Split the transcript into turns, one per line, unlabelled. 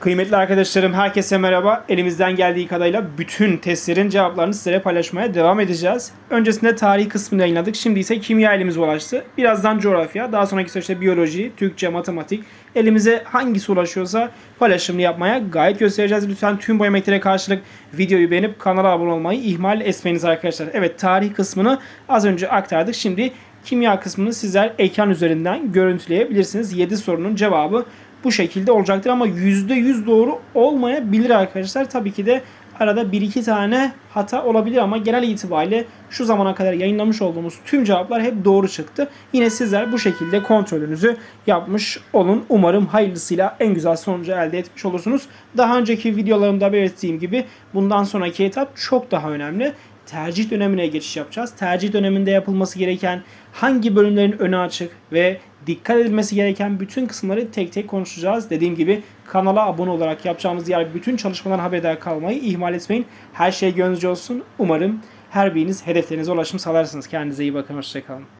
Kıymetli arkadaşlarım herkese merhaba. Elimizden geldiği kadarıyla bütün testlerin cevaplarını sizlere paylaşmaya devam edeceğiz. Öncesinde tarih kısmını yayınladık. Şimdi ise kimya elimize ulaştı. Birazdan coğrafya, daha sonraki süreçte biyoloji, Türkçe, matematik. Elimize hangisi ulaşıyorsa paylaşımını yapmaya gayet göstereceğiz. Lütfen tüm bu emeklere karşılık videoyu beğenip kanala abone olmayı ihmal etmeyiniz arkadaşlar. Evet tarih kısmını az önce aktardık. Şimdi kimya kısmını sizler ekran üzerinden görüntüleyebilirsiniz. 7 sorunun cevabı bu şekilde olacaktır ama %100 doğru olmayabilir arkadaşlar. Tabii ki de arada 1-2 tane hata olabilir ama genel itibariyle şu zamana kadar yayınlamış olduğumuz tüm cevaplar hep doğru çıktı. Yine sizler bu şekilde kontrolünüzü yapmış olun. Umarım hayırlısıyla en güzel sonucu elde etmiş olursunuz. Daha önceki videolarımda belirttiğim gibi bundan sonraki etap çok daha önemli tercih dönemine geçiş yapacağız. Tercih döneminde yapılması gereken hangi bölümlerin önü açık ve dikkat edilmesi gereken bütün kısımları tek tek konuşacağız. Dediğim gibi kanala abone olarak yapacağımız diğer bütün çalışmadan haberdar kalmayı ihmal etmeyin. Her şey gönlünüzce olsun. Umarım her biriniz hedeflerinize ulaşım sağlarsınız. Kendinize iyi bakın. Hoşçakalın.